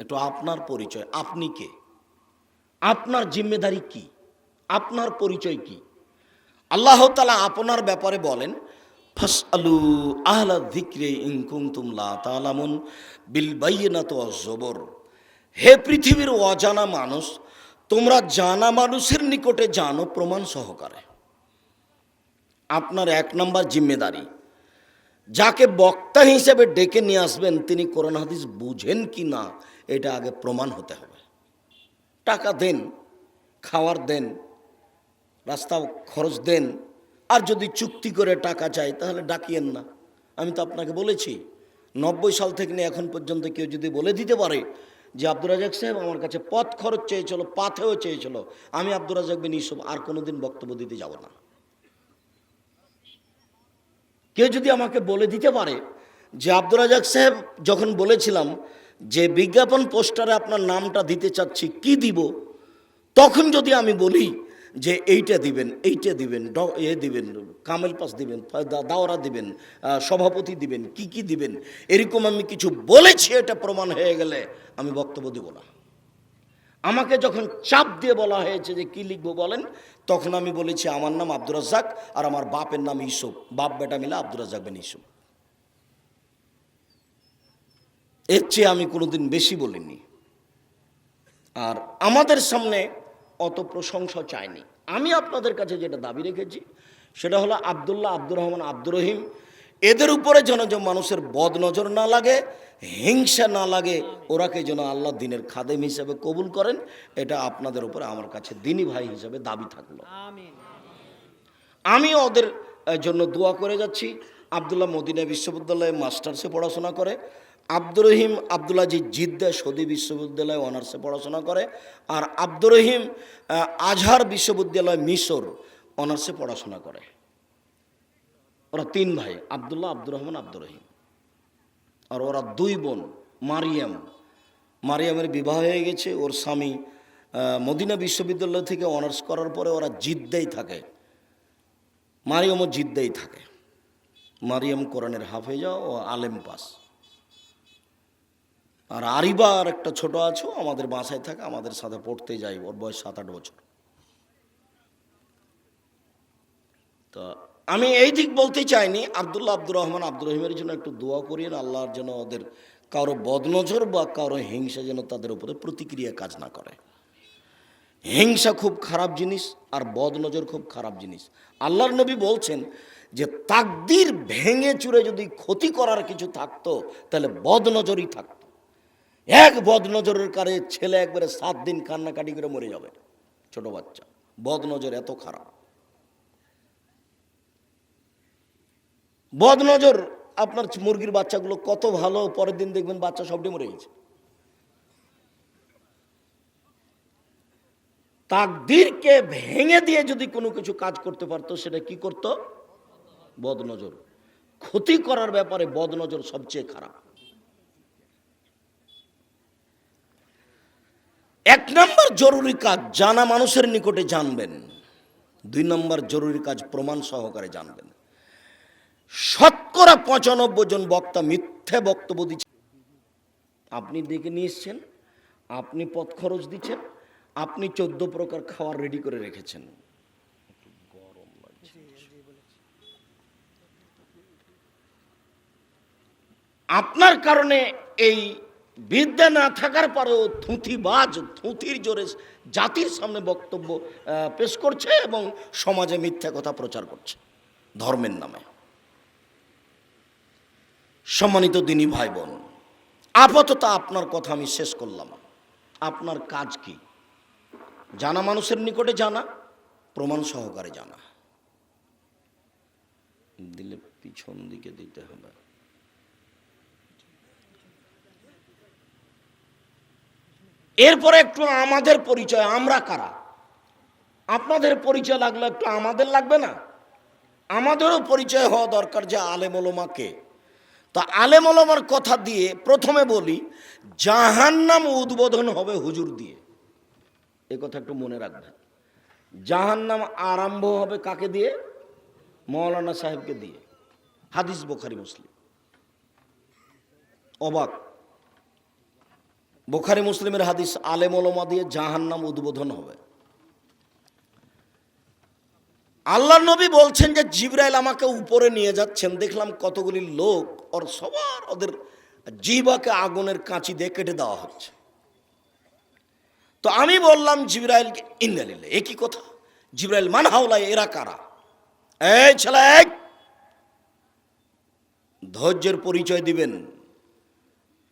একটু আপনার পরিচয়, আপনি কে? আপনার জিম্মেদারি কি? আপনার পরিচয় কি? আল্লাহ তালা আপনার ব্যাপারে বলেন ফাস হে পৃথিবীর অজানা মানুষ, তোমরা জানা মানুষের নিকটে জানো প্রমাণ সহকারে। আপনার এক নম্বর জিম্মেদারি, যাকে বক্তা হিসেবে ডেকে নিয়ে আসবেন, তিনি কোরআন হাদিস বুঝেন কি না? এটা আগে প্রমাণ হতে হবে। টাকা দেন, খাওয়ার দেন রাস্তা খরচ দেন, আর যদি চুক্তি করে টাকা চাই, তাহলে ডাকিয়েন না। আমি তো আপনাকে বলেছি, নব্বই সাল থেকে নিয়ে এখন পর্যন্ত কেউ যদি বলে দিতে পারে যে, আব্দুর রাজাক সাহেব আমার কাছে পথ খরচ চেয়েছিল, পাথেও চেয়েছিল, আমি আব্দুর রাজাক বিন ইসব আর কোনোদিন বক্তব্য দিতে যাব না। কেউ যদি আমাকে বলে দিতে পারে যে, আব্দুর রাজাক সাহেব, যখন বলেছিলাম যে বিজ্ঞাপন পোস্টারে আপনার নামটা দিতে চাচ্ছি, কি দিব? তখন যদি আমি বলি যে এইটা দিবেন এইটা দিবেন, ড- এ দিবেন, কামেল পাস দিবেন দাওরা দিবেন সভাপতি দিবেন, কি কি দিবেন? এরকম আমি কিছু বলেছি, এটা প্রমাণ হয়ে গেলে আমি বক্তব্য দেব না। আমাকে যখন চাপ দিয়ে বলা হয়েছে যে কি লিখব বলেন, তখন আমি বলেছি আমার নাম আব্দুর রাজ্জাক আর আমার বাপের নাম ইসুফ বাপ, বেটা মিলে আব্দুর রাজ্জাক বেন ইসুফ এর চেয়ে আমি কোনোদিন বেশি বলিনি। আর আমাদের সামনে অত প্রশংসা চাইনি। আমি আপনাদের কাছে যেটা দাবি রেখেছি সেটা হলো আবদুল্লাহ আব্দুর রহমান আব্দুর রহিম এদের উপরে যেন যে মানুষের বদ নজর না লাগে হিংসা না লাগে ওরাকে যেন আল্লাহ দিনের খাদেম হিসেবে কবুল করেন এটা আপনাদের উপরে আমার কাছে দিনী ভাই হিসেবে দাবি থাকল। আমি ওদের জন্য দোয়া করে যাচ্ছি। আবদুল্লাহ মদিনা বিশ্ববিদ্যালয়ে মাস্টার্সে পড়াশোনা করে আব্দুর রহিম আবদুল্লাহ জি জিদ্দা সৌদি বিশ্ববিদ্যালয়ে অনার্সে পড়াশোনা করে আর আব্দুর রহিম আজহার বিশ্ববিদ্যালয় মিশর অনার্সে পড়াশোনা করে। ওরা তিন ভাই, আবদুল্লাহ, আব্দুর রহমান, আব্দুর রহিম। আর ওরা দুই বোন, মারিয়াম। মারিয়ামের বিবাহ হয়ে গেছে, ওর স্বামী মদিনা বিশ্ববিদ্যালয় থেকে অনার্স করার পরে ওরা জিদ্দাই থাকে। মারিয়ামও জিদ্দাই থাকে। মারিয়াম কোরআনের হাফেজা ও আলেম পাস। আর আরিবা আর একটা ছোট আছো, আমাদের বাসায় থাকে, আমাদের সাথে পড়তে যাই, ওর বয়স সাত আট বছর। তো আমি এই দিক বলতে চাইনি, আবদুল্লাহ আব্দুর রহমান আব্দুর রহিমের জন্য একটু দোয়া করিয়েন, আল্লাহর যেন ওদের কারও বদনজর বা কারও হিংসা যেন তাদের উপরে প্রতিক্রিয়া কাজ না করে। হিংসা খুব খারাপ জিনিস আর বদনজর খুব খারাপ জিনিস। আল্লাহর নবী বলছেন যে, তাকদির ভেঙে চুরে যদি ক্ষতি করার কিছু থাকতো, তাহলে বদনজরই থাকতো। এক বদনজরের কারে ছেলে একবারে সাত দিন কান্নাকাটি করে মরে যাবে, ছোট বাচ্চা। বদনজর এত খারাপ। বদনজর, আপনার মুরগির বাচ্চাগুলো কত ভালো, পরের দিন দেখবেন বাচ্চা সবটি মরে গেছে। তাকদিরকে ভেঙে দিয়ে যদি কোনো কিছু কাজ করতে পারতো, সেটা কি করত? বদনজর। ক্ষতি করার ব্যাপারে বদনজর সবচেয়ে খারাপ। এক নম্বর জরুরি কাজ জানা মানুষের নিকটে জানবেন। দুই নম্বর জরুরি কাজ প্রমাণ সহকারে জানবেন। শতকরা পঁচানব্বই জন বক্তা মিথ্যে বক্তব্য দিচ্ছে আপনি ডেকে নিয়ে এসছেন, আপনি পথ খরচ দিচ্ছেন, আপনি চোদ্দ প্রকার খাওয়ার রেডি করে রেখেছেন। আপনার কারণে এই বিদ্যা না থাকার পরেও থুঁথিবাজ, থুঁথির জোরে জাতির সামনে বক্তব্য পেশ করছে এবং সমাজে মিথ্যা কথা প্রচার করছে, ধর্মের নামে। সম্মানিত দিনী ভাই বোন আপাতত আপনার কথা আমি শেষ করলাম। আপনার কাজ কি? জানা মানুষের নিকটে জানা, প্রমাণ সহকারে জানা। দিলে পিছন দিকে দিতে হবে। এরপরে একটু আমাদের পরিচয়, আমরা কারা? আপনাদের পরিচয় লাগলে একটু আমাদের লাগবে না? আমাদেরও পরিচয় হওয়া দরকার যে আলেমলমাকে তা আলেমলমার কথা দিয়ে প্রথমে বলি, জাহান্নাম উদ্বোধন হবে হুজুর দিয়ে। এ কথা একটু মনে রাখবেন। জাহান্নাম আরম্ভ হবে কাকে দিয়ে? মৌলানা সাহেবকে দিয়ে। হাদিস বোখারি, মুসলিম। অবাক। বোখারি মুসলিমের হাদিস, আলেম ওলমা দিয়ে জাহান্নাম উদ্বোধন হবে। আল্লাহ নবী বলছেন যে, জিব্রাইল আমাকে উপরে নিয়ে যাচ্ছেন। দেখলাম কতগুলি লোক, ওর সবার ওদের জিবাকে আগুনের কাঁচি দিয়ে কেটে দেওয়া হচ্ছে। তো আমি বললাম জিব্রাইলকে ইন্দালিল্লা এ কি কথা? জিব্রাইল, মান হাওলা এরা কারা? এই ছেলে! ধৈর্যের পরিচয় দিবেন।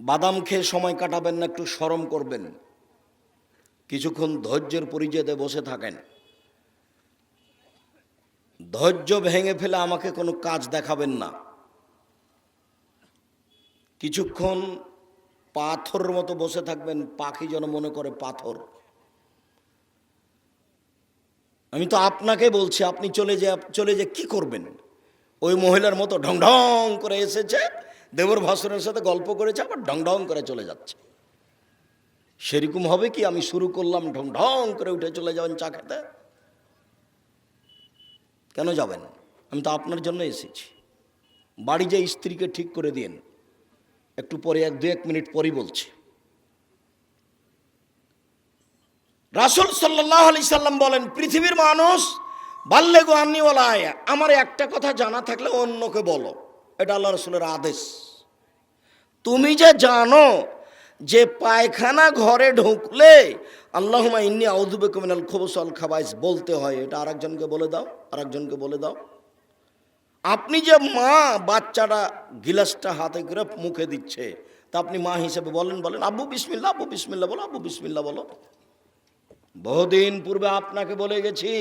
বাদাম খেয়ে সময় কাটাবেন না, একটু সরম করবেন। কিছুক্ষণ ধৈর্যের পরিচয়তে বসে থাকেন। ধৈর্য ভেঙে ফেলে আমাকে কোনো কাজ দেখাবেন না। কিছুক্ষণ পাথর মতো বসে থাকবেন, পাখি যেন মনে করে পাথর। আমি তো আপনাকে বলছি, আপনি চলে যে চলে যে কি করবেন? ওই মহিলার মতো ঢং ঢং করে এসেছে দেবর ভাসনের সাথে গল্প করেছে, আবার ঢং ঢং করে চলে যাচ্ছে। সেরকম হবে কি? আমি শুরু করলাম ঢং ঢং করে উঠে চলে যাবেন চা খেতে। কেন যাবেন? আমি তো আপনার জন্য এসেছি। বাড়ি যে স্ত্রীকে ঠিক করে দিন, একটু পরে এক দু এক মিনিট পরই বলছি। রাসুল সাল্লাহ আলি সাল্লাম বলেন, পৃথিবীর মানুষ বাল্যে গো আন্নিওয়ালায় আমার একটা কথা জানা থাকলে অন্যকে বলো। এটা আল্লাহ রসুলের আদেশ। তুমি যে জানো যে পায়খানা ঘরে ঢুকলে আল্লাহুমা ইন্নি আউদুবে কমিনাল খবসল খাবাইস বলতে হয়। এটা আরেকজনকে বলে দাও, আরেকজনকে বলে দাও। আপনি যে মা বাচ্চাটা গিলাসটা হাতে করে মুখে দিচ্ছে, তা আপনি মা হিসেবে বলেন বলেন, আব্বু বিসমিল্লা আব্বু বিসমিল্লা বলো, আব্বু বিসমিল্লা বলো। বহুদিন পূর্বে আপনাকে বলে গেছি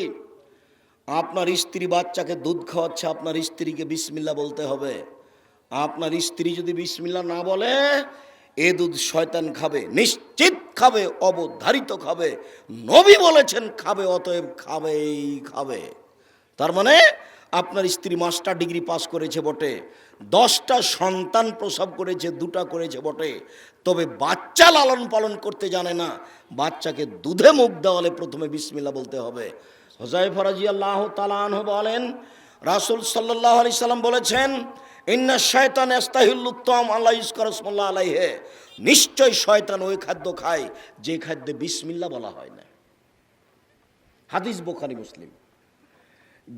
আপনার স্ত্রী বাচ্চাকে দুধ খাওয়াচ্ছে, আপনার স্ত্রীকে বিসমিল্লা বলতে হবে। আপনার স্ত্রী যদি বিসমিল্লা না বলে, এ দুধ শয়তান খাবে, নিশ্চিত খাবে, অবধারিত খাবে। নবী বলেছেন, খাবে, অতএব খাবেই খাবে। তার মানে আপনার স্ত্রী মাস্টার ডিগ্রি পাস করেছে বটে, দশটা সন্তান প্রসব করেছে, দুটা করেছে বটে। তবে বাচ্চা লালন পালন করতে জানে না, বাচ্চাকে দুধে মুখ দেওয়ালে প্রথমে বিসমিল্লা বলতে হবে। হোজাই ফরাজি আল্লাহ তালান বলেন, রাসুল সাল্লাহ আলি সাল্লাম বলেছেন, ইন্না শয়তান এস্তাহিল্লুত্তম আল্লাহ ইস্করসমল্লা আলাইহে। নিশ্চয় শয়তান ওই খাদ্য খায়, যে খাদ্যে বিসমিল্লা বলা হয় না। হাদিস বোখারি, মুসলিম।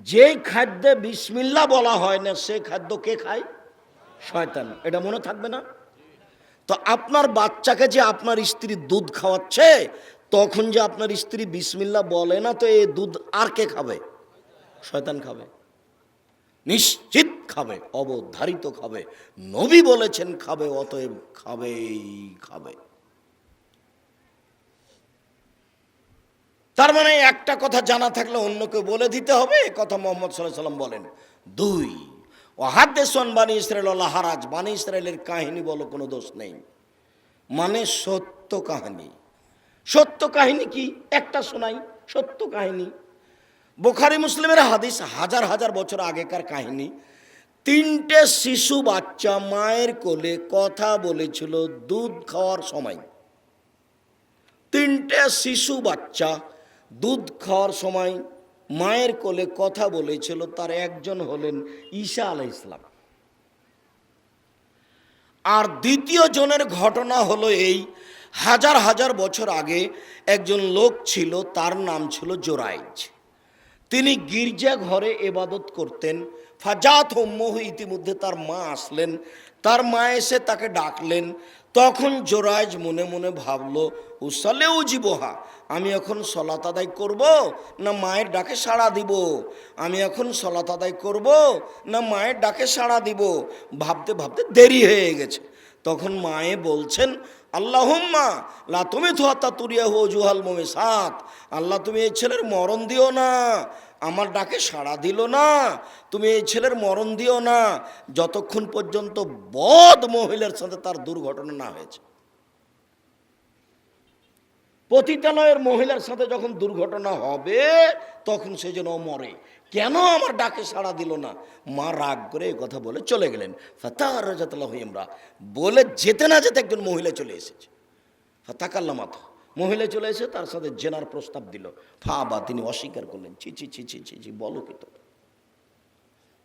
যে খাদ্যে বিসমিল্লা বলা হয় না, সে খাদ্য কে খায়? শয়তান। এটা মনে থাকবে না? তো আপনার বাচ্চাকে যে আপনার স্ত্রী দুধ খাওয়াচ্ছে তখন যে আপনার স্ত্রী বিসমিল্লা বলে না, তো এই দুধ আর কে খাবে? শয়তান খাবে। নিশ্চিত খাবে, অবধারিত খাবে। নবী বলেছেন, খাবে, অতএব খাবেই খাবে। তার মানে একটা কথা জানা থাকলে অন্যকে বলে দিতে হবে, এ কথা মোহাম্মদ সাল্লাহ সাল্লাম বলেন। দুই ও হাদ্দেশন বাণী ইসরায়েল আল্লাহ হারাজ বাণী ইসরায়েলের কাহিনী বলো, কোনো দোষ নেই। মানে সত্য কাহিনী। সত্য কাহিনী কি? একটা শোনাই, সত্য কাহিনী। বোখারি মুসলিমের হাদিস হাজার হাজার বছর আগেকার কাহিনী। তিনটে শিশু বাচ্চা মায়ের কোলে কথা বলেছিল, দুধ খাওয়ার সময়। তিনটে শিশু বাচ্চা দুধ খাওয়ার সময় মায়ের কোলে কথা বলেছিল, তার একজন হলেন ঈশা আলাই ইসলাম আর দ্বিতীয় জনের ঘটনা হলো এই হাজার হাজার বছর আগে একজন লোক ছিল, তার নাম ছিল জোরাইজ। তিনি গির্জা ঘরে এবাদত করতেন। ফাজাত হোম্মহ ইতিমধ্যে তার মা আসলেন। তার মা এসে তাকে ডাকলেন। তখন জোরাইজ মনে মনে ভাবলো উসালেও জীবহা, আমি এখন সলাত আদায় করব না মায়ের ডাকে সাড়া দিব? আমি এখন সলাত আদায় করব না মায়ের ডাকে সাড়া দিব? ভাবতে ভাবতে দেরি হয়ে গেছে। তখন মায়ে বলছেন আল্লাহুম্মা, লা তুমি থুয়াত্তা তুরিয়া হো জুহাল মোমে সাত আল্লাহ, তুমি এই ছেলের মরণ দিও না। আমার ডাকে সাড়া দিল না। তুমি এই ছেলের মরণ দিও না। যতক্ষণ পর্যন্ত বদ মহিলার সাথে তার দুর্ঘটনা না হয়েছে। পতিতালয়ের মহিলার সাথে যখন দুর্ঘটনা হবে, তখন সে যেন মরে। কেন আমার ডাকে সাড়া দিল না? মা রাগ করে এই কথা বলে চলে গেলেন। ফাতার রাজাতলা আমরা বলে যেতে না যেতে একজন মহিলা চলে এসেছে। ফাতাকাল্লা মাথা মহিলা চলে এসে তার সাথে জেনার প্রস্তাব দিল। ফা বা, তিনি অস্বীকার করলেন। ছি ছি ছি ছি ছি ছি, বলো কি তো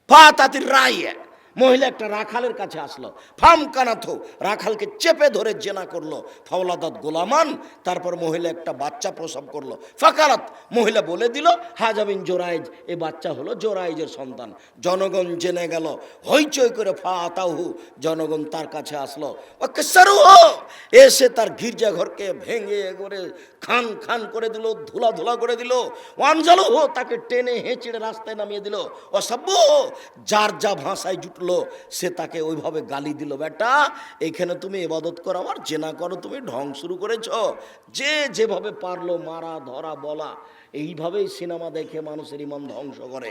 ফা তাতির রায় মহিলা একটা রাখালের কাছে আসলো। ফাম কানাথো, রাখালকে চেপে ধরে জেনা করল। ফাওলাদাত গোলামান, তারপর মহিলা একটা বাচ্চা প্রসব করল। ফাকারাত, মহিলা বলে দিল হাজাবিন জোরাইজ এ বাচ্চা হলো জোরাইজের সন্তান। জনগণ জেনে গেল, হইচই করে ফা আতাহু জনগণ তার কাছে আসলো। ওকে সারু এসে তার গির্জা ঘরকে ভেঙে করে খান খান করে দিল, ধুলা ধুলা করে দিল। ওয়ানজালো তাকে টেনে হেঁচড়ে রাস্তায় নামিয়ে দিল। ও সব্য যার যা ভাষায় জুটলো সে তাকে ওইভাবে গালি দিল, বেটা, এখানে তুমি এবাদত করো, আমার জেনা করো, তুমি ঢং শুরু করেছ। যে যেভাবে পারল, মারা, ধরা, বলা, এইভাবেই সিনেমা দেখে মানুষের ইমান ধ্বংস করে।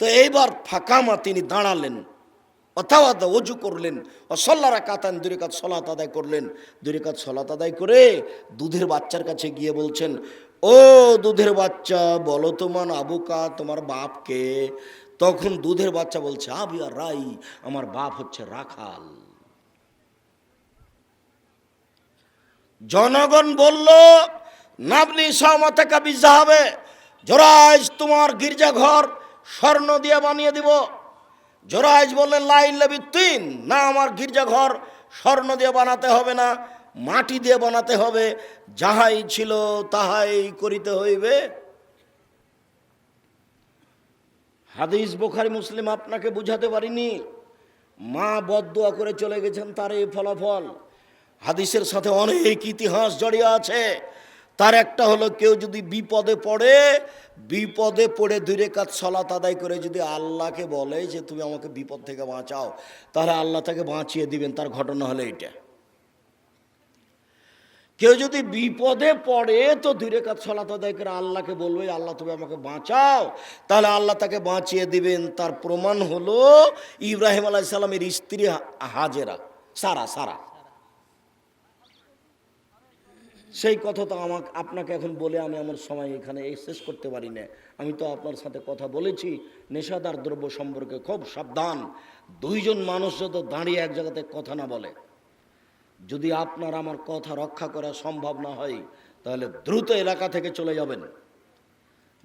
তো এইবার ফাঁকামা তিনি দাঁড়ালেন অথবা অজু করলেন অসল্লারা কাতান দুই কাত সলাত আদায় করলেন। দুই কাত সলাত আদায় করে দুধের বাচ্চার কাছে গিয়ে বলছেন, ও দুধের বাচ্চা, বলো তোমার আবুকা তোমার বাপকে তখন দুধের বাচ্চা বলছে আবিয়া রাই, আমার বাপ হচ্ছে রাখাল। জনগণ বলল নাবনি সহমতাকা বিজা হবে। জোরাইজ, তোমার গির্জাঘর স্বর্ণ দিয়ে বানিয়ে দিব। জোরাইজ বললেন লাইন লেবি তিন, না, আমার গির্জাঘর স্বর্ণ দিয়ে বানাতে হবে না, মাটি দিয়ে বানাতে হবে। যাহাই ছিল তাহাই করিতে হইবে। হাদিস বোখারি, মুসলিম আপনাকে বুঝাতে পারিনি। মা বদুয়া করে চলে গেছেন, তার এই ফলাফল। হাদিসের সাথে অনেক ইতিহাস জড়িয়ে আছে। তার একটা হলো, কেউ যদি বিপদে পড়ে বিপদে পড়ে দূরে কাজ সলাত আদায় করে যদি আল্লাহকে বলে যে, তুমি আমাকে বিপদ থেকে বাঁচাও, তাহলে আল্লাহ তাকে বাঁচিয়ে দিবেন। তার ঘটনা হলো এটা কেউ যদি বিপদে পড়ে, তো দূরে কাজ সলাত করে আল্লাহকে বলবে আল্লাহ, তুমি আমাকে বাঁচাও। তাহলে আল্লাহ তাকে বাঁচিয়ে দিবেন। তার প্রমাণ হলো ইব্রাহিম আলাহ সাল্লামের স্ত্রী হাজেরা, সারা সারা। সেই কথা তো আমাকে, আপনাকে এখন বলে আমি আমার সময় এখানে শেষ করতে পারি না। আমি তো আপনার সাথে কথা বলেছি, নেশাদার দ্রব্য সম্পর্কে খুব সাবধান। দুইজন মানুষ যত দাঁড়িয়ে এক জায়গাতে কথা না বলে। যদি আপনার আমার কথা রক্ষা করা সম্ভব না হয়, তাহলে দ্রুত এলাকা থেকে চলে যাবেন।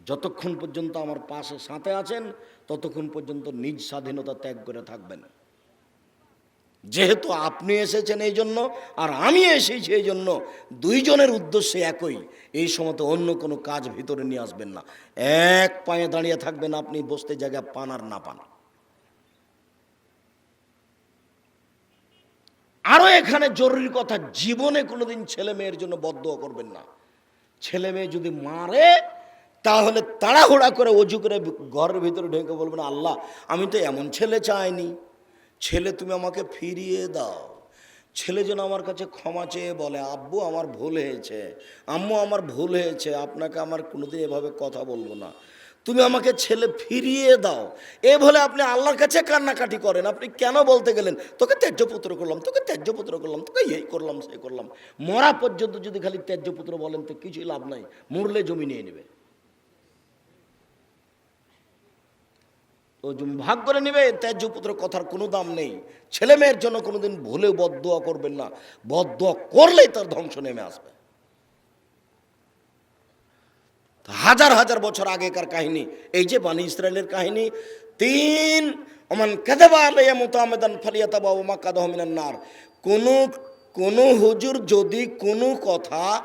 যতক্ষণ পর্যন্ত আমার পাশে সাঁতে আছেন, ততক্ষণ পর্যন্ত নিজ স্বাধীনতা ত্যাগ করে থাকবেন। যেহেতু আপনি এসেছেন এই জন্য, আর আমি এসেছি এই জন্য, দুইজনের উদ্দেশ্য একই। এই সময় অন্য কোনো কাজ ভিতরে নিয়ে আসবেন না। এক পায়ে দাঁড়িয়ে থাকবেন আপনি, বসতে জায়গা পান আর না পান। আরও এখানে জরুরি কথা, জীবনে কোনোদিন ছেলে মেয়ের জন্য বদ্ধ করবেন না। ছেলে মেয়ে যদি মারে, তাহলে তাড়াহুড়া করে অজু করে ঘরের ভিতরে ঢেকে বলবেন, আল্লাহ, আমি তো এমন ছেলে চাইনি। ছেলে তুমি আমাকে ফিরিয়ে দাও। ছেলে যেন আমার কাছে ক্ষমা চেয়ে বলে, আব্বু, আমার ভুল হয়েছে। আম্মু, আমার ভুল হয়েছে। আপনাকে আমার কোনোদিন এভাবে কথা বলব না। তুমি আমাকে ছেলে ফিরিয়ে দাও। এ বলে আপনি আল্লাহর কাছে কান্নাকাটি করেন। আপনি কেন বলতে গেলেন, তোকে ত্যায্য পুত্র করলাম, তোকে ত্যায্য পুত্র করলাম, তোকে এই করলাম সেই করলাম। মরা পর্যন্ত যদি খালি ত্যায্য পুত্র বলেন, তো কিছুই লাভ নাই। মরলে জমি নিয়ে নেবে। ও জমি ভাগ করে নেবে ত্যায্য পুত্র কথার কোনো দাম নেই। ছেলে মেয়ের জন্য কোনোদিন ভুলেও বদদোয়া করবেন না। বদদোয়া করলেই তার ধ্বংস নেমে আসবে। হাজার হাজার বছর আগেকার কাহিনী। এই যে বানি ইসরায়েলের কাহিনী, তিন, ওমান কাদাবা আলাইয়া মুতামেদান ফালিয়াতাবা ওমা কাদাহমিনান নার। কোনো কোনো হুজুর যদি কোনো কথা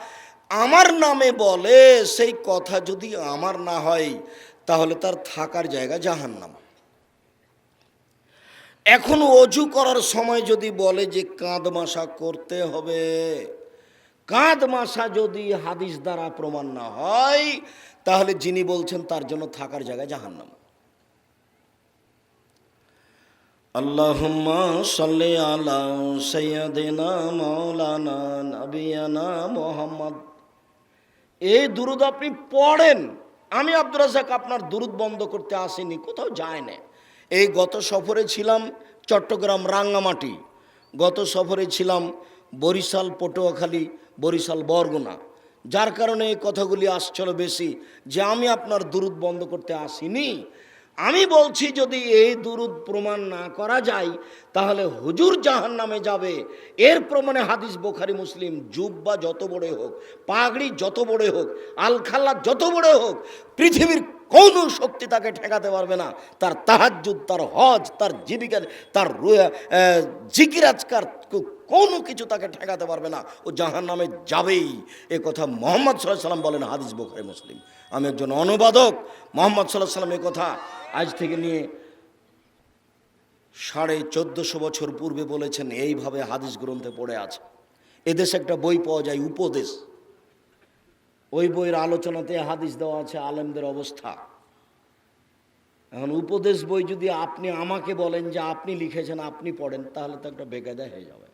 আমার নামে বলে, সেই কথা যদি আমার না হয়, তাহলে তার থাকার জায়গা জাহান্নাম। এখন অজু করার সময় যদি বলে যে কাঁদ মাসা করতে হবে কাঁদ মাসা যদি হাদিস দ্বারা প্রমাণ না হয়, তাহলে যিনি বলছেন তার জন্য থাকার জায়গা জাহান্নাম। আল্লাহুম্মা সাল্লি আলা সাইয়্যিদিনা মাওলানা নবিয়ানা মুহাম্মদ। এই দুরুদ আপনি পড়েন। আমি আব্দুর রাজাক আপনার দুরুদ বন্ধ করতে আসিনি, কোথাও যায় না এই গত সফরে ছিলাম চট্টগ্রাম রাঙ্গামাটি, গত সফরে ছিলাম বরিশাল পটুয়াখালী বরিশাল বরগুনা। যার কারণে এই কথাগুলি আসছিল বেশি যে আমি আপনার দুরুদ বন্ধ করতে আসিনি। আমি বলছি যদি এই দুরুদ প্রমাণ না করা যায়, তাহলে হুজুর জাহান নামে যাবে। এর প্রমাণে হাদিস বোখারি, মুসলিম, জুব্বা যত বড় হোক, পাগড়ি যত বড় হোক, আলখাল্লা যত বড় হোক, পৃথিবীর কোনো শক্তি তাকে ঠেকাতে পারবে না। তার তাহাজ্জুদ, তার হজ, তার জীবিকা, তার জিকিরাজকার কোনো কিছু তাকে ঠেকাতে পারবে না। ও জাহান নামে যাবেই। এ কথা মোহাম্মদ সাল্লাহ সাল্লাম বলেন হাদিস বোখারে, মুসলিম। আমি একজন অনুবাদক। মোহাম্মদ সাল্লাহ সাল্লাম এ কথা আজ থেকে নিয়ে সাড়ে চোদ্দশো বছর পূর্বে বলেছেন, এইভাবে হাদিস গ্রন্থে পড়ে আছে। এদেশে একটা বই পাওয়া যায়, উপদেশ। ওই বইয়ের আলোচনাতে হাদিস দেওয়া আছে আলেমদের অবস্থা। এখন উপদেশ বই যদি আপনি আমাকে বলেন যে আপনি লিখেছেন, আপনি পড়েন, তাহলে তো একটা বেকায়দা হয়ে যাবে।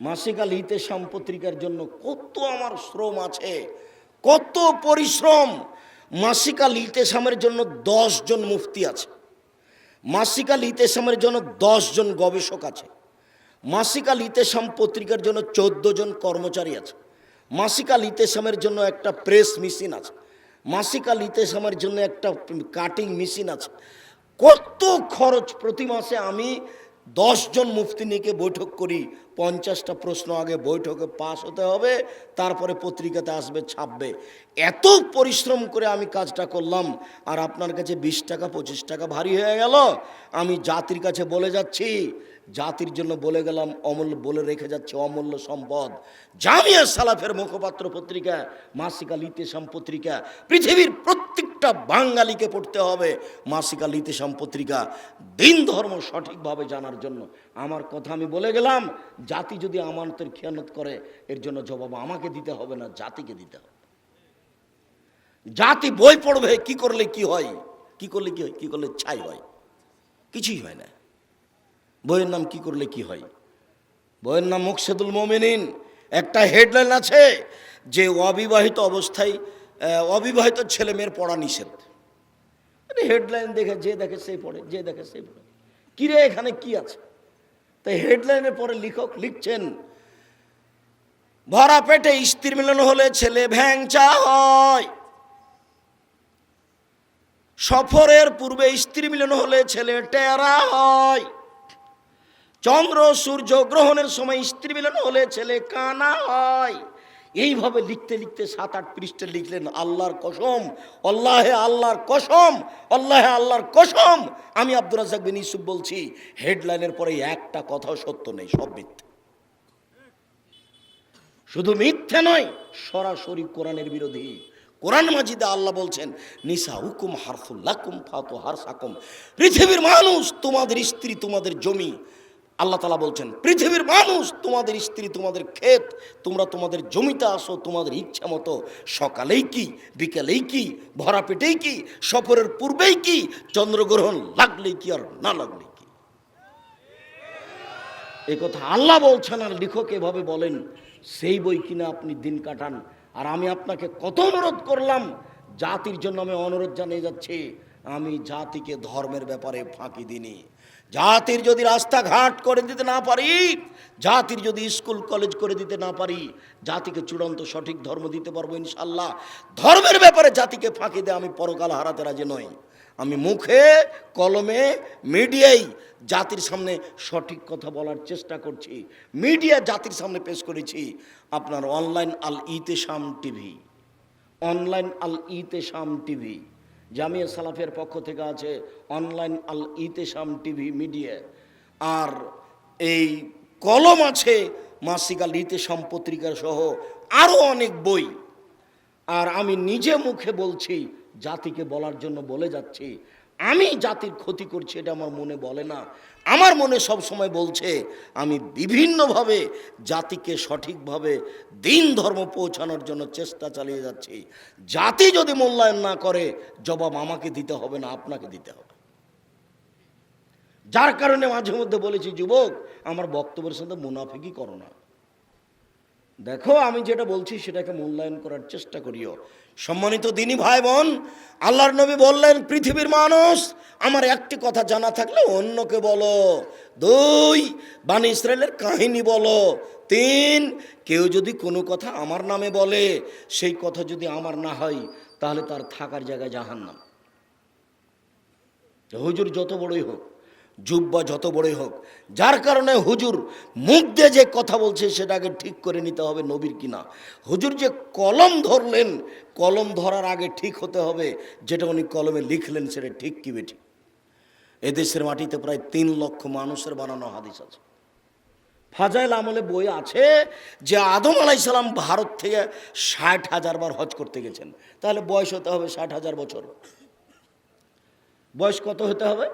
মাসিক আল হিতেশাম পত্রিকার জন্য কত আমার শ্রম আছে, কত পরিশ্রম। মাসিক আল ইতেসামের জন্য দশ জন মুফতি আছে। মাসিক আল ইতেসামের জন্য দশ জন গবেষক আছে। মাসিক আল ইতেসাম পত্রিকার জন্য চোদ্দ জন কর্মচারী আছে। মাসিক আল ইতেসামের জন্য একটা প্রেস মেশিন আছে। মাসিক আল ইতেসামের জন্য একটা কাটিং মেশিন আছে। কত খরচ প্রতি মাসে আমি জন মুফতি নিয়ে বৈঠক করি। পঞ্চাশটা প্রশ্ন আগে বৈঠকে পাস হতে হবে, তারপরে পত্রিকাতে আসবে ছাপবে। এত পরিশ্রম করে আমি কাজটা করলাম, আর আপনার কাছে বিশ টাকা, পঁচিশ টাকা ভারী হয়ে গেল। আমি জাতির কাছে বলে যাচ্ছি জাতির জন্য বলে গেলাম, অমূল্য বলে রেখে যাচ্ছে অমূল্য সম্পদ। জামিয়া সালাফের মুখপাত্র পত্রিকা মাসিকা লিতেশাম পত্রিকা, পৃথিবীর প্রত্যেকটা বাঙালিকে পড়তে হবে মাসিকা লিতেশাম পত্রিকা। দিন ধর্ম সঠিকভাবে জানার জন্য। আমার কথা আমি বলে গেলাম, জাতি যদি আমানতের খেয়ানত করে, এর জন্য জবাব আমাকে দিতে হবে না, জাতিকে দিতে হবে। জাতি বই পড়বে, কি করলে কি হয়? কি করলে কি হয়? কি করলে ছাই হয়? কিছুই হয় না। বইয়ের নাম কি করলে কি হয়? বইয়ের নাম মুকসেদুল মোমিনিন। একটা হেডলাইন আছে যে অবিবাহিত অবস্থায় অবিবাহিত ছেলে মেয়ের পড়া নিষেধ। হেডলাইন দেখে যে দেখে সেই পড়ে, যে দেখে সেই পড়ে। কিরে এখানে কি আছে? তাই হেডলাইনের পরে লেখক লিখছেন, ভরা পেটে স্ত্রী মিলন হলে ছেলে ভ্যাংচা হয়। সফরের পূর্বে স্ত্রী মিলন হলে ছেলে টেরা হয়। চন্দ্র সূর্য গ্রহণের সময় স্ত্রী মিলন হলে ছেলে কানা হয়। এইভাবে লিখতে লিখতে সাত আট পৃষ্ঠে লিখলেন, আল্লাহর কসম, আল্লাহে আল্লাহর কসম, আল্লাহে আল্লাহর কসম। আমি আব্দুর রাজাক বিন ইউসুফ বলছি, হেডলাইনের পরে একটা কথাও সত্য নেই, সব মিথ্যে। শুধু মিথ্যে নয়, সরাসরি কোরআনের বিরোধী। কোরআন মাজিদে আল্লাহ বলছেন নিসা হুকুম হারফুল্লাকুম ফাতু হারসাকুম। পৃথিবীর মানুষ, তোমাদের স্ত্রী, তোমাদের জমি আল্লাহ তালা বলছেন, পৃথিবীর মানুষ, তোমাদের স্ত্রী, তোমাদের ক্ষেত, তোমরা তোমাদের জমিতে আসো, তোমাদের ইচ্ছা মতো। সকালেই কি, বিকালেই কি, ভরা পেটেই কি, সফরের পূর্বেই কি, চন্দ্রগ্রহণ লাগলেই কি আর না লাগলেই কি? এ কথা আল্লাহ বলছেন আর লেখক এভাবে বলেন, সেই বই কিনা আপনি দিন কাটান। আর আমি আপনাকে কত অনুরোধ করলাম, জাতির জন্য আমি অনুরোধ জানিয়ে যাচ্ছি, আমি জাতিকে ধর্মের ব্যাপারে ফাঁকি দিনি জাতির যদি রাস্তাঘাট করে দিতে না পারি, জাতির যদি স্কুল, কলেজ করে দিতে না পারি, জাতিকে চূড়ান্ত সঠিক ধর্ম দিতে পারব ইনশাল্লাহ ধর্মের ব্যাপারে জাতিকে ফাঁকি দিয়ে আমি পরকাল হারাতে রাজি নই। আমি মুখে, কলমে, মিডিয়াই জাতির সামনে সঠিক কথা বলার চেষ্টা করছি। মিডিয়া জাতির সামনে পেশ করেছি। আপনার online Al Itesham TV. Online Al Itesham TV. Jamia সালাফের পক্ষ থেকে আছে online Al Itesham TV media. আর এই কলম আছে মাসিক আল ইতেশাম পত্রিকা সহ আরও অনেক বই। আর আমি নিজে মুখে বলছি, জাতিকে বলার জন্য বলে যাচ্ছি আমি জাতির ক্ষতি করছি, এটা আমার মনে বলে না। আমার মনে সব সময় বলছে, আমি বিভিন্নভাবে জাতিকে সঠিকভাবে দিন ধর্ম পৌঁছানোর জন্য চেষ্টা চালিয়ে যাচ্ছি। জাতি যদি মূল্যায়ন না করে, জবাব আমাকে দিতে হবে না, আপনাকে দিতে হবে। যার কারণে মাঝে মধ্যে বলেছি, যুবক, আমার বক্তব্যের সাথে মুনাফিকই করো না। দেখো, আমি যেটা বলছি, সেটাকে মূল্যায়ন করার চেষ্টা করিও। সম্মানিত দিনী ভাই বোন আল্লাহর নবী বললেন, পৃথিবীর মানুষ, আমার একটি কথা জানা থাকলে অন্যকে বলো। দুই, বানি ইসরায়েলের কাহিনী বলো। তিন, কেউ যদি কোনো কথা আমার নামে বলে, সেই কথা যদি আমার না হয়, তাহলে তার থাকার জায়গায় জাহান্নাম। হুজুর যত বড়ই হোক জুব্বা যত বড়ই হোক, যার কারণে হুজুর মুখ দিয়ে যে কথা বলছে সেটাকে ঠিক করে নিতে হবে নবীর কিনা। হুজুর যে কলম ধরলেন, কলম ধরার আগে ঠিক হতে হবে, যেটা উনি কলমে লিখলেন সেটা ঠিক কি বেঠিক এদেশের মাটিতে প্রায় তিন লক্ষ মানুষের বানানো হাদিস আছে। ফাজাইল আমলে বই আছে যে আদম আলাইসালাম ভারত থেকে ষাট হাজার বার হজ করতে গেছেন। তাহলে বয়স হতে হবে ষাট হাজার বছর। বয়স কত হতে হবে?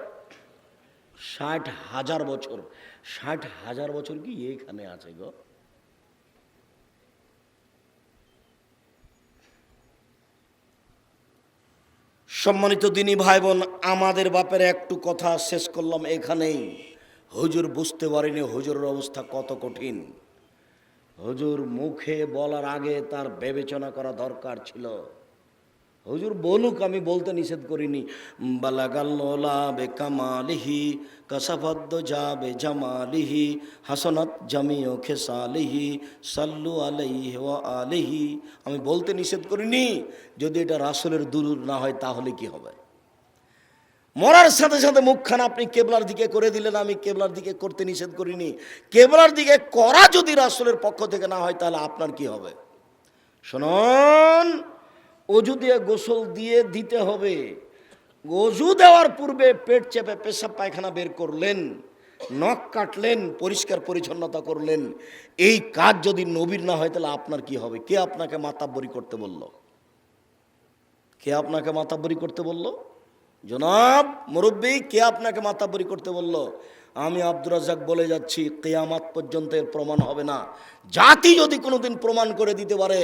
ষাট হাজার বছর, ষাট হাজার বছর কি এখানে আছে গো? সম্মানিত দিনী ভাই বোন আমাদের বাপের একটু কথা শেষ করলাম এখানেই। হুজুর বুঝতে পারেনি হুজুরের অবস্থা কত কঠিন। হুজুর মুখে বলার আগে তার বিবেচনা করা দরকার ছিল। হুজুর বলুক, আমি বলতে নিষেধ করিনি। বালাগাল্লা বে যাবে জামালিহি, হাসনাত জামিও খেসালিহি, সাল্লু আলাইহি ওয়া আলিহি। আমি বলতে নিষেধ করিনি, যদি এটা রাসুলের দূর না হয় তাহলে কি হবে? মরার সাথে সাথে মুখখানা আপনি কেবলার দিকে করে দিলেন, আমি কেবলার দিকে করতে নিষেধ করিনি। কেবলার দিকে করা যদি রাসুলের পক্ষ থেকে না হয় তাহলে আপনার কি হবে? শুনুন। অজু দিয়ে গোসল দিয়ে দিতে হবে। অজু দেওয়ার পূর্বে পেট চেপে পেশাব পায়খানা বের করলেন, নখ কাটলেন, পরিষ্কার পরিচ্ছন্নতা করলেন। এই কাজ যদি নবীর না হয়, তাহলে আপনার কি হবে? কে আপনাকে মাতাব্বরি করতে বলল? কে আপনাকে মাতাব্বরি করতে বলল? জনাব, মুরব্বী, কে আপনাকে মাতাব্বরি করতে বলল? আমি আব্দুর রাজাক বলে যাচ্ছি, কেয়ামাত পর্যন্ত এর প্রমাণ হবে না। জাতি যদি কোনোদিন প্রমাণ করে দিতে পারে,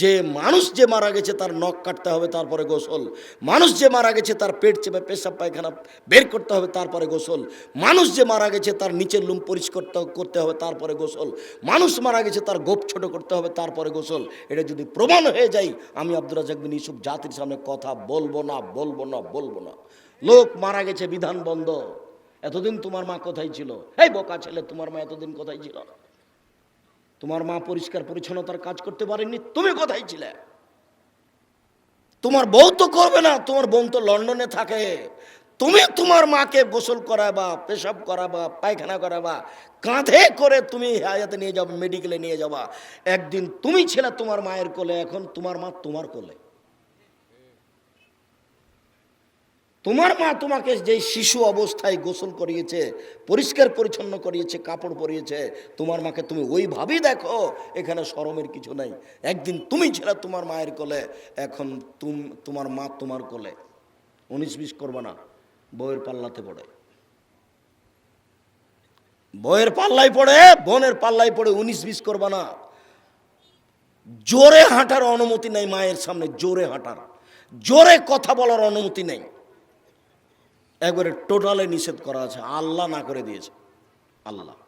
যে মানুষ যে মারা গেছে তার নখ কাটতে হবে, তারপরে গোসল। মানুষ যে মারা গেছে তার পেট চেপে পেশাব পায়খানা বের করতে হবে, তারপরে গোসল। মানুষ যে মারা গেছে তার নিচের লুম পরিষ্কার করতে হবে, তারপরে গোসল। মানুষ মারা গেছে তার গোপ ছোট করতে হবে, তারপরে গোসল। এটা যদি প্রমাণ হয়ে যায়, আমি আব্দুর রাজাক বিন ইউসুফ জাতির সামনে কথা বলব না বলব না বলব না। লোক মারা গেছে বিধান বন্ধ। এতদিন তোমার মা কোথায় ছিল? এই বোকা ছেলে, তোমার মা এতদিন কোথায় ছিল? তোমার মা পরিষ্কার পরিচ্ছন্নতার কাজ করতে পারেনি তুমি কোথায় ছিলে? তোমার বউ তো করবে না, তোমার বোন তো লন্ডনে থাকে। তুমি তোমার মাকে গোসল করাবা, পেশাব করাবা, পায়খানা করাবা, কাঁধে করে তুমি হায়াতে নিয়ে যাবে, মেডিকেলে নিয়ে যাবা। একদিন তুমি ছিলে তোমার মায়ের কোলে, এখন তোমার মা তোমার কোলে। তোমার মা তোমাকে যে শিশু অবস্থায় গোসল করিয়েছে, পরিষ্কার পরিচ্ছন্ন করিয়েছে, কাপড় পরিয়েছে, তোমার মাকে তুমি ওইভাবেই দেখো, এখানে শরমের কিছু নাই। একদিন তুমি ছিলে তোমার মায়ের কোলে, এখন তুম, তোমার মা তোমার কোলে। উনিশ বিশ করবে না বইয়ের পাল্লাতে পড়ে। বইয়ের পাল্লায় পড়ে, বোনের পাল্লায় পড়ে, উনিশ বিশ করবে না। জোরে হাঁটার অনুমতি নেই মায়ের সামনে, জোরে হাঁটার। জোরে কথা বলার অনুমতি নেই। একবারে টোটালে নিষেধ করা আছে আল্লাহ না করে দিয়েছে। আল্লাহ।